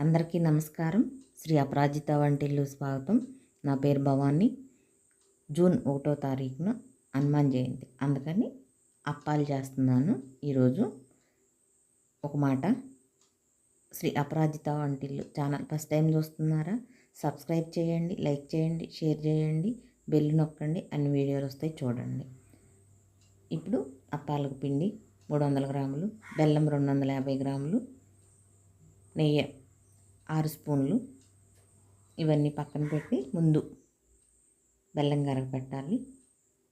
అందరికీ నమస్కారం. శ్రీ అపరాజిత వంటిల్లు స్వాగతం. నా పేరు భవానీ. జూన్ ఒకటో తారీఖున హనుమాన్ జయంతి. అందుకని అప్పాలు చేస్తున్నాను ఈరోజు. ఒక మాట. Sri Aparajita Vantillu channel first time చూస్తున్నారా? సబ్స్క్రైబ్ చేయండి లైక్ చేయండి షేర్ చేయండి బెల్ నొక్కండి అన్ని వీడియోలు వస్తాయి చూడండి. ఇప్పుడు అప్పాలకు పిండి మూడు వందల గ్రాములు బెల్లం రెండు వందల యాభై గ్రాములు నెయ్యి ఆరు స్పూన్లు ఇవన్నీ పక్కన పెట్టి ముందు బెల్లం గరగ పెట్టాలి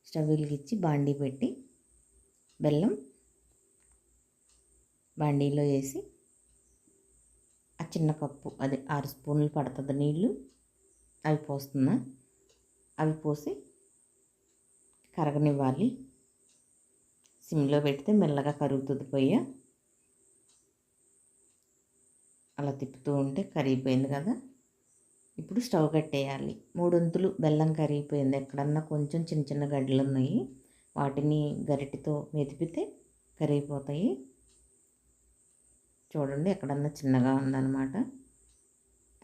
స్టవ్ వెలిగించి బాండీ పెట్టి బెల్లం బాండీలో వేసి ఆ చిన్న కప్పు అదే ఆరు స్పూన్లు పడుతుంది నీళ్ళు అవి పోస్తున్నా. అవి పోసి కరగనివ్వాలి. సిమ్లో పెడితే మెల్లగా కరుగుతుంది పొయ్య. అలా తిప్పుతూ ఉంటే కరిగిపోయింది కదా. ఇప్పుడు స్టవ్ కట్టేయాలి. మూడొంతులు బెల్లం కరిగిపోయింది. ఎక్కడన్నా కొంచెం చిన్న చిన్న గడ్డలు ఉన్నాయి వాటిని గరిటితో మెదిపితే కరిగిపోతాయి. చూడండి ఎక్కడన్నా చిన్నగా ఉందన్నమాట.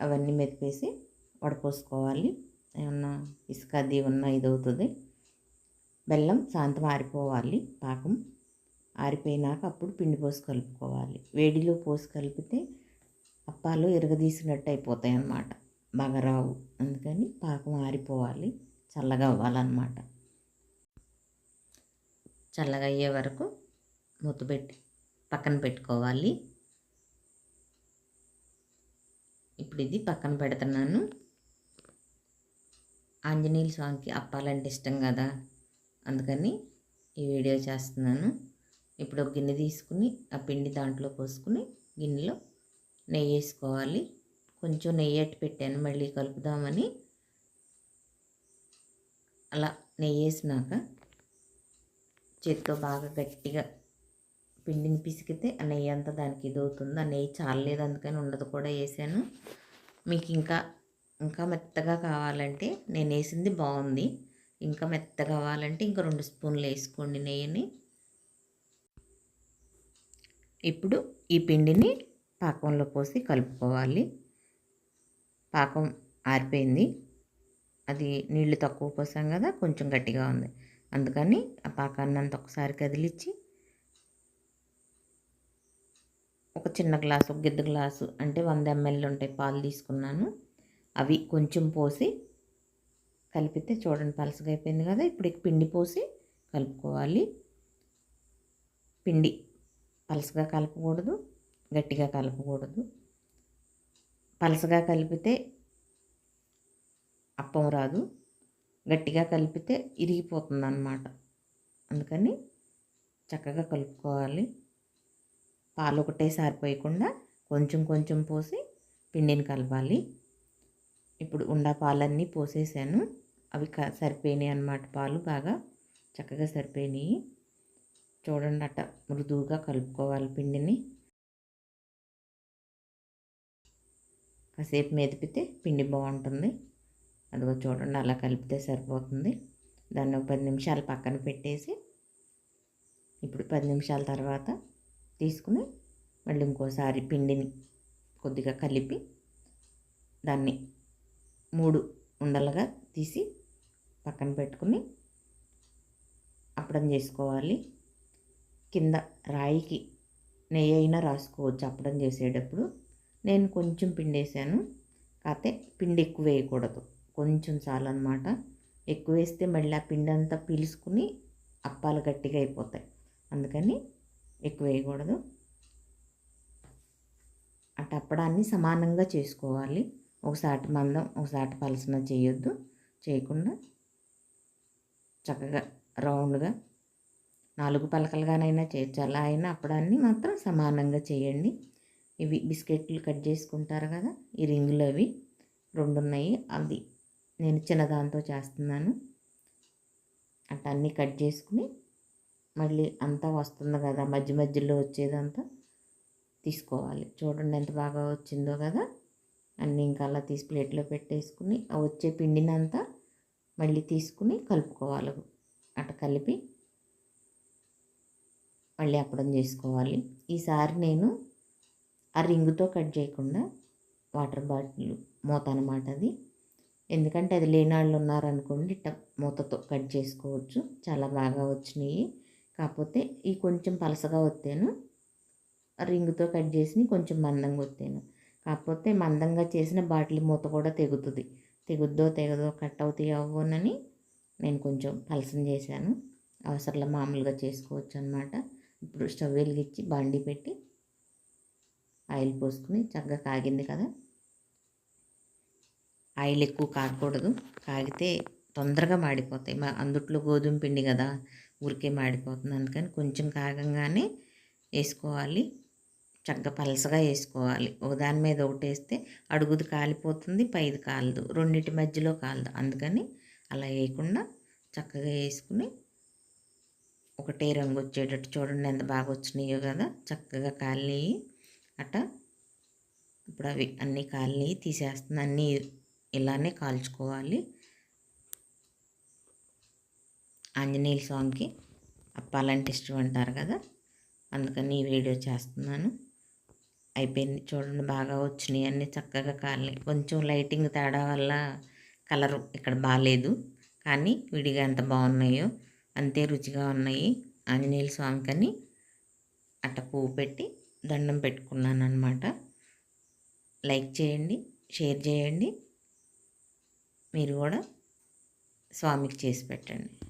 అవన్నీ మెదిపేసి వడపోసుకోవాలి. ఏమన్నా ఇసుక అది ఉన్నా ఇది అవుతుంది బెల్లం శాంతం ఆరిపోవాలి. పాకం ఆరిపోయినాక అప్పుడు పిండి పోసి కలుపుకోవాలి. వేడిలో పోసి కలిపితే అప్పాలు ఇరగదీసినట్టు అయిపోతాయి అన్నమాట బాగా రావు అందుకని పాకం ఆరిపోవాలి. చల్లగా అవ్వాలన్నమాట. చల్లగా అయ్యే వరకు మూత పెట్టి పక్కన పెట్టుకోవాలి. ఇప్పుడు ఇది పక్కన పెడుతున్నాను. ఆంజనేయుల స్వామికి అప్పాలంటే ఇష్టం కదా. అందుకని ఈ వీడియో చేస్తున్నాను. ఇప్పుడు ఒక గిన్నె తీసుకుని ఆ పిండి దాంట్లో పోసుకుని గిన్నెలో నెయ్యి వేసుకోవాలి. కొంచెం నెయ్యి అట్టి పెట్టాను. మళ్ళీ కలుపుదామని. అలా నెయ్యి వేసినాక చేత్తో బాగా గట్టిగా పిండిని పిసికితే ఆ నెయ్యి అంతా దానికి ఇది అవుతుంది. ఆ నెయ్యి చాలలేదు అందుకని ఉండదు కూడా వేసాను. మీకు ఇంకా ఇంకా మెత్తగా కావాలంటే నేను వేసింది బాగుంది. ఇంకా మెత్త కావాలంటే ఇంకా రెండు స్పూన్లు వేసుకోండి నెయ్యిని. ఇప్పుడు ఈ పిండిని పాకంలో పోసి కలుపుకోవాలి. పాకం ఆరిపోయింది. అది నీళ్ళు తక్కువ పోసాం కదా కొంచెం గట్టిగా ఉంది. అందుకని ఆ పాకాన్ని అంత ఒకసారి కదిలిచ్చి ఒక చిన్న గ్లాసు ఒక గిద్ద గ్లాసు అంటే వంద ఎంఎల్ ఉంటాయి పాలు తీసుకున్నాను. అవి కొంచెం పోసి కలిపితే చూడండి పలసగా అయిపోయింది కదా ఇప్పుడు పిండి పోసి కలుపుకోవాలి. పిండి పలసగా కలపకూడదు. గట్టిగా కలపకూడదు. పలసగా కలిపితే అప్పం రాదు. గట్టిగా కలిపితే ఇరిగిపోతుంది అన్నమాట అందుకని చక్కగా కలుపుకోవాలి. పాలు ఒకటే సారిపోయకుండా కొంచెం కొంచెం పోసి పిండిని కలపాలి. ఇప్పుడు ఉండా పాలన్నీ పోసేసాను. అవి క సరిపోయినాయి అన్నమాట పాలు బాగా. చక్కగా సరిపోయినాయి. చూడండి అట్ట మృదువుగా కలుపుకోవాలి పిండిని. కాసేపు మెదిపితే పిండి బాగుంటుంది. అదిగో చూడండి అలా కలిపితే సరిపోతుంది. దాన్ని ఒక పది నిమిషాలు పక్కన పెట్టేసి ఇప్పుడు పది నిమిషాల తర్వాత తీసుకుని మళ్ళీ ఇంకోసారి పిండిని కొద్దిగా కలిపి దాన్ని మూడు ఉండలుగా తీసి పక్కన పెట్టుకుని అప్పడం చేసుకోవాలి. కింద రాయికి నెయ్యి అయినా రాసుకోవచ్చు అప్పడం చేసేటప్పుడు. నేను కొంచెం పిండి వేసాను కాకపోతే పిండి ఎక్కువ వేయకూడదు. కొంచెం చాలన్నమాట. ఎక్కువ వేస్తే మళ్ళీ ఆ పిండి అంతా పీల్చుకుని అప్పాలు గట్టిగా అయిపోతాయి. అందుకని ఎక్కువ వేయకూడదు. అటు అప్పడాన్ని సమానంగా చేసుకోవాలి. ఒకసారి మందం ఒకసారి పలసన చేయొద్దు. చేయకుండా చక్కగా రౌండ్గా నాలుగు పలకలుగానైనా చేయొచ్చు అలా అయినా అప్పడాన్ని మాత్రం సమానంగా చేయండి. ఇవి బిస్కెట్లు కట్ చేసుకుంటారు కదా ఈ రింగులు అవి రెండు ఉన్నాయి అది నేను చిన్నదాంతో చేస్తున్నాను. అంటే అన్నీ కట్ చేసుకుని మళ్ళీ అంతా వస్తుంది కదా మధ్య మధ్యలో వచ్చేదంతా తీసుకోవాలి. చూడండి ఎంత బాగా వచ్చిందో కదా. అన్నీ ఇంకా అలా తీసి ప్లేట్లో పెట్టేసుకుని వచ్చే పిండినంతా మళ్ళీ తీసుకుని కలుపుకోవాలి. అట కలిపి మళ్ళీ అప్పడం చేసుకోవాలి. ఈసారి నేను ఆ రింగుతో కట్ చేయకుండా వాటర్ బాటిల్ మూత అనమాట అది. ఎందుకంటే అది లేని వాళ్ళు ఉన్నారనుకోండి ఇట్ట మూతతో కట్ చేసుకోవచ్చు. చాలా బాగా వచ్చినాయి. కాకపోతే ఈ కొంచెం పలసగా వత్తాను రింగుతో కట్ చేసి కొంచెం మందంగా వత్తాను కాకపోతే మందంగా చేసిన బాటిల్ మూత కూడా తెగుతుంది. తెగుద్దో తెగదో కట్ అవుతాయి అవ్వనని నేను కొంచెం పలసం చేశాను. అవసరంలో మామూలుగా చేసుకోవచ్చు అనమాట ఇప్పుడు స్టవ్ వెలిగించి బాండి పెట్టి ఆయిల్ పోసుకుని చక్కగా కాగింది కదా. ఆయిల్ ఎక్కువ కాగకూడదు కాగితే తొందరగా మాడిపోతాయి. మా అందుట్లో గోధుమ పిండి కదా ఊరికే మాడిపోతుంది. అందుకని కొంచెం కాగంగానే వేసుకోవాలి. చక్కగా పలసగా వేసుకోవాలి. ఒక దాని మీద ఒకటి వేస్తే అడుగుది కాలిపోతుంది పైది కాలదు. రెండింటి మధ్యలో కాలదు. అందుకని అలా వేయకుండా చక్కగా వేసుకుని ఒకటే రంగు వచ్చేటట్టు చూడండి ఎంత బాగా వచ్చినాయో కదా. చక్కగా కాలినాయి. అట్ట? ఇప్పుడు అవి అన్ని కాలని తీసేస్తుంది. అన్నీ ఇలానే కాల్చుకోవాలి. ఆంజనేయుల స్వామికి అప్పాలంటే ఇష్టం అంటారు కదా? అందుకని ఈ వీడియో చేస్తున్నాను. అయిపోయింది చూడండి బాగా వచ్చినాయి అన్నీ చక్కగా కాలి కొంచెం లైటింగ్ తేడా వల్ల కలర్ ఇక్కడ బాగాలేదు కానీ విడిగా ఎంత బాగున్నాయో అంతే రుచిగా ఉన్నాయి. ఆంజనేయుల స్వామికని అట్ట పువ్వు పెట్టి దండం పెట్టుకున్నాను అనమాట లైక్ చేయండి షేర్ చేయండి. మీరు కూడా స్వామికి చేసి పెట్టండి.